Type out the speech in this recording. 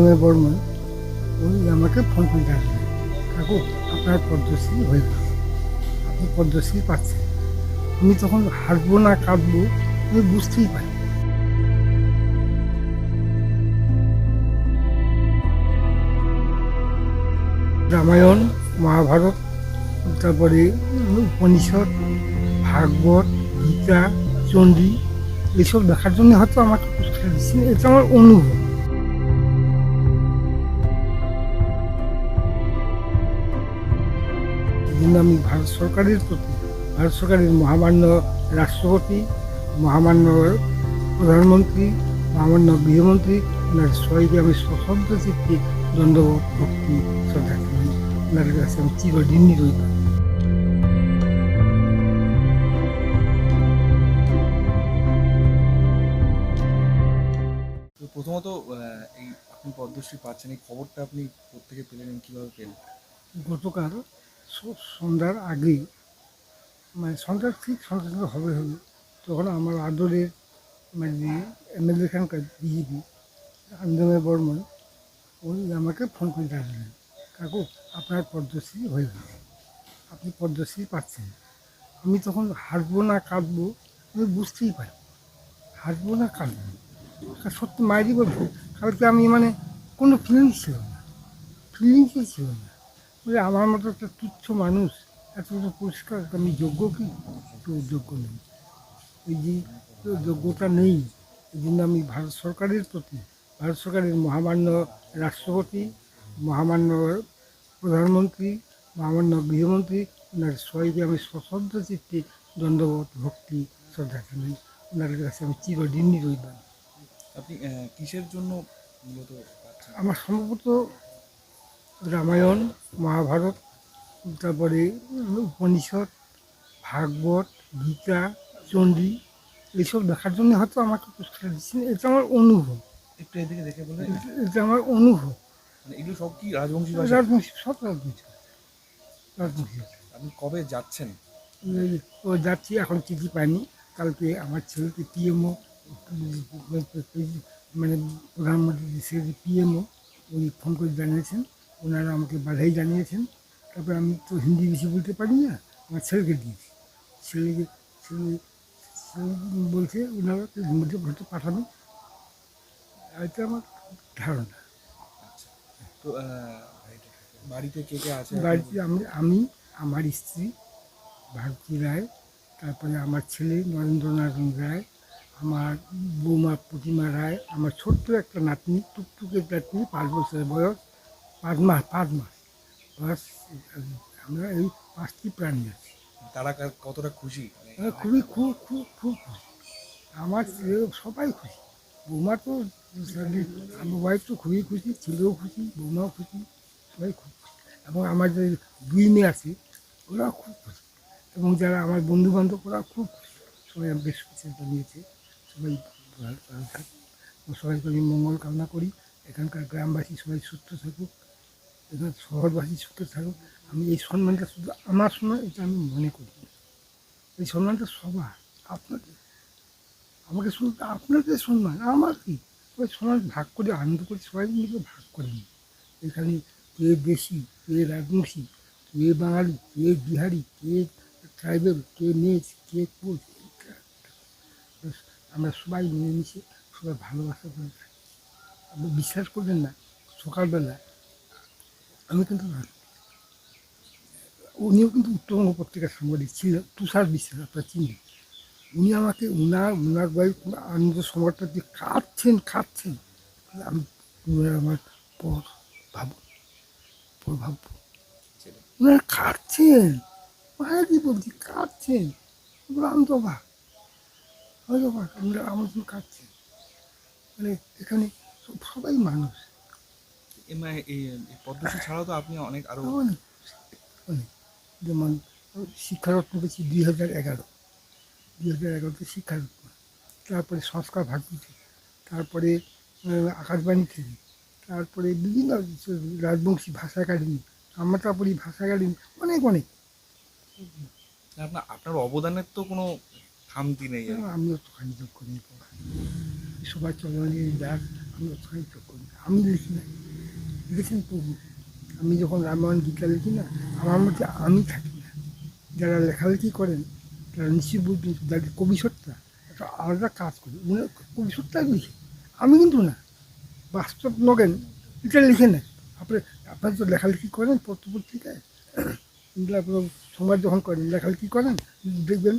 আন্দোলনের বর্মন উনি আমাকে ফোন করে ডাকলেন কাকু, আপনার পদ্মশ্রী হয়ে গেল, আপনি পদ্মশ্রী পাচ্ছেন। আমি তখন হাসবো না, কাঁদবো, আমি বুঝতেই পারি রামায়ণ, মহাভারত, তারপরে উপনিষদ, ভাগবত, গীতা, চণ্ডী, এসব দেখার জন্য হয়তো আমাকে পুরস্কার দিচ্ছেন এটা আমার অনুভব। কিন্তু আমি ভারত সরকারের প্রতি ভারত সরকারের মহামান্য রাষ্ট্রপতি মহামান্য প্রধানমন্ত্রী মহামান্য গৃহমন্ত্রী ওনার সবাইকে আমি সশব্দ চিত্তে দণ্ডবোধ ভক্তি শ্রদ্ধা করি। ওনার কাছে আমি রইলাম। প্রথমত এই আপনি পদ্মশ্রী পাচ্ছেন এই খবরটা আপনি প্রত্যেকে পেলেন কীভাবে পেলেন? গতকাল সন্ধ্যার আগে মানে সন্ধ্যার ঠিক সন্ধ্যা হবে হবে, তখন আমার আদরের মানে এমএলএ খানকার বিজেপি আন্দোলনের বর্মন, উনি আমাকে ফোন করে ডাকলেন, কাকু, আপনার পদ্মশ্রী হয়ে গেল আপনি পদ্মশ্রী পাচ্ছেন। আমি তখন হাসবো না, কাঁদবো, আমি বুঝতেই পারি, হাসবো না, কাঁদবো সত্যি মায়েরই বলব, কালকে আমি মানে কোনো ফিলিংস ছিল না ফিলিংসই ছিল না। বলে আমার মতো একটা তুচ্ছ মানুষ এত এত পরিষ্কার আমি যোগ্য কি? তো যোগ্য নেই। এই যে তো যোগ্যতা নেই এই জন্য আমি ভারত সরকারের প্রতি ভারত সরকারের মহামান্য রাষ্ট্রপতি মহামান্য প্রধানমন্ত্রী মহামান্য গৃহমন্ত্রী ওনার সবাইকে আমি সশব্দ চিত্তে দণ্ডবোধ ভক্তি শ্রদ্ধা জানাই। ওনার কাছে আমি চিরঋণী রইলাম আপনি কিসের জন্য মূলত আমার সম্ভবত রামায়ণ মহাভারত তারপরে উপনিষদ ভাগবত গীতা চণ্ডী এইসব দেখার জন্য হয়তো আমাকে পুরস্কার দিচ্ছেন। এটা আমার অনুভব। একটু এদিকে দেখে বলে এটা- আমার অনুভব। মানে এগুলো সব কি রাজবংশী রাজবংশী সব রাজবংশী রাজবংশী আপনি কবে যাচ্ছেন? ও যাচ্ছি এখন চিঠি পাইনি। কালকে আমার ছেলেকে পিএমও মানে প্রধানমন্ত্রী সে পিএমও উনি ফোন করে জানিয়েছেন। ওনারা আমাকে বাধাই জানিয়েছেন। তারপরে আমি তো হিন্দি বেশি বলতে পারি না আমার ছেলেকে দিয়েছি। ছেলেকে ছেলে বলছে ওনারা মধ্যে হয়তো পাঠাবেন। এটা আমার ধারণা। আচ্ছা। তো বাড়িতে কে কে আছে? বাড়িতে আমি আমি আমার স্ত্রী ভারতী রায় তারপরে আমার ছেলে নরেন্দ্রনারায়ণ রায় আমার বৌমা প্রতিমা রায় আমার ছোট্ট একটা নাতনি টুকটুকের নাতনি পাঁচ বছরের বয়স। পাঁচ মাস পাঁচ মাস। বয়স আমরা এই পাঁচটি প্রাণী আছি তারা কতটা খুশি? মানে খুবই খুব খুব খুব খুশি। আমার সবাই খুশি। বৌমা তো আমার ওয়াইফ তো খুবই খুশি ছেলেও খুশি বৌমাও খুশি সবাই খুব খুশি। এবং আমার যে দুই মেয়ে আছে ওরা খুব খুশি। এবং যারা আমার বন্ধু বান্ধব ওরা খুব খুশি। সবাই বেশ খুশি জানিয়েছে। সবাই ভালো সবাইকে আমি মঙ্গল কামনা করি। এখানকার গ্রামবাসী সবাই সুস্থ থাকুক। এখানে শহরবাসী সুস্থ থাকুক আমি এই সম্মানটা শুধু আমার সম্মান এটা আমি মনে করি। এই সম্মানটা সবার, আপনাদের। আমাকে শুধু আপনাদের সম্মান, আমার কি? সবাই সম্মান ভাগ করে, আনন্দ করে সবাই মিলে ভাগ করে নিই এখানে কে দেশি, কে রাজবংশী কে বাঙালি, কে বিহারি, কে ট্রাইবেল, কে মেজ কে কোচ আমরা সবাই মিলেমিশে সবাই ভালোবাসা করে থাকি। আপনি বিশ্বাস করবেন না, সকালবেলা আমি কিন্তু উনিও কিন্তু উত্তরবঙ্গ পত্রিকার সাংবাদিক ছিল, তুষার বিশ্বাস, আপনার চিনি উনি আমাকে উনার উনার বাড়ি আনন্দ সংবাদটা দিয়ে খাচ্ছেন খাচ্ছেন। আমি উনার আমার পর ভাবো পর ভাববো। ছেলে ওনারা খাচ্ছেন মায়াদি বলছি খাচ্ছেন। এগুলো আমি তো অবাক, আমি তো অবাক ওনারা আমার জন্য খাচ্ছেন। মানে এখানে সব- সবাই মানুষ। মানে পদ্মশ্রী ছাড়াও তো আপনি অনেক আরও অনেক অনেক যেমন শিক্ষারত্ন পেয়েছি দুই হাজার এগারো। দুই হাজার এগারোতে শিক্ষারত্ন। তারপরে সংস্কার ভারতীতে তারপরে আকাশবাণী থেকে। তারপরে বিভিন্ন রাজবংশী ভাষা একাডেমি। আমরা তারপরে ভাষা একাডেমি অনেক অনেক। আপনার আপনার অবদানের তো কোনো খামতি নেই। আমিও তো খানি যোগ করি সবাই চলমান যাক আমি উৎসাহিত করি না। আমি লিখি না। লিখেন প্রভু আমি যখন রামায়ণ গীতা লিখি না, আমার মধ্যে আমি থাকি না। যারা লেখালেখি করেন, তারা নিশ্চয়ই বুঝবেন যাদের কবিসত্তা একটা আলাদা কাজ করে। উনি কবিসত্তা লিখে। আমি কিন্তু না। বাস্তব নগেন, এটা লিখে নেয়। আপনি, আপনার তো লেখালেখি করেন পত্র পত্রিকায়। এগুলো আপনার সময় যখন করেন, লেখালেখি করেন, দেখবেন